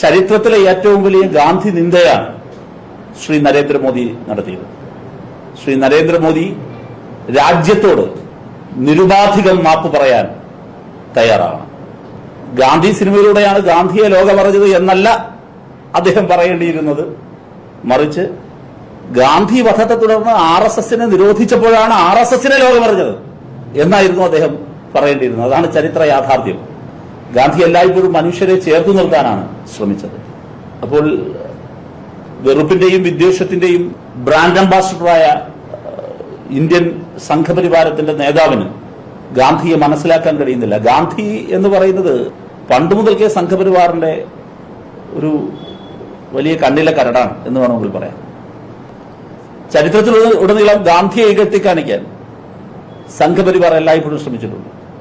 ചരിത്രത്തിലെ ഏറ്റവും വലിയ ഗാന്ധി നിന്ദയാണ് ശ്രീ നരേന്ദ്രമോദി നടത്തിയത്. ശ്രീ നരേന്ദ്രമോദി രാജ്യത്തോട് നിരുപാധികം മാപ്പ് പറയാൻ തയ്യാറാണ്. ഗാന്ധി സിനിമയിലൂടെയാണ് ഗാന്ധിയെ ലോകമറിഞ്ഞത് എന്നല്ല അദ്ദേഹം പറയേണ്ടിയിരുന്നത്. മറിച്ച് ഗാന്ധി വധത്തെ തുടർന്ന് ആർ എസ് എസിനെ നിരോധിച്ചപ്പോഴാണ് ആർ എസ് എസിനെ ലോകമറിഞ്ഞത് എന്നായിരുന്നു അദ്ദേഹം പറയേണ്ടിയിരുന്നത്. അതാണ് ചരിത്ര യാഥാർത്ഥ്യം. ഗാന്ധി എല്ലായ്പ്പോഴും മനുഷ്യരെ ചേർത്ത് നിർത്താനാണ് ശ്രമിച്ചത്. അപ്പോൾ വെറുപ്പിന്റെയും വിദ്വേഷത്തിന്റെയും ബ്രാൻഡ് അംബാസിഡറായ ഇന്ത്യൻ സംഘപരിവാരത്തിന്റെ നേതാവിന് ഗാന്ധിയെ മനസ്സിലാക്കാൻ കഴിയുന്നില്ല. ഗാന്ധി എന്ന് പറയുന്നത് പണ്ട് മുതൽക്കേ സംഘപരിവാറിന്റെ ഒരു വലിയ കണ്ണിലെ കരടാണ് എന്ന് വേണമെങ്കിൽ പറയാം ചരിത്രത്തിൽ ഉടനീളം ഗാന്ധിയെ ഇകഴ്ത്തി കാണിക്കാൻ സംഘപരിവാർ എല്ലായ്പ്പോഴും ശ്രമിച്ചിട്ടുണ്ട്.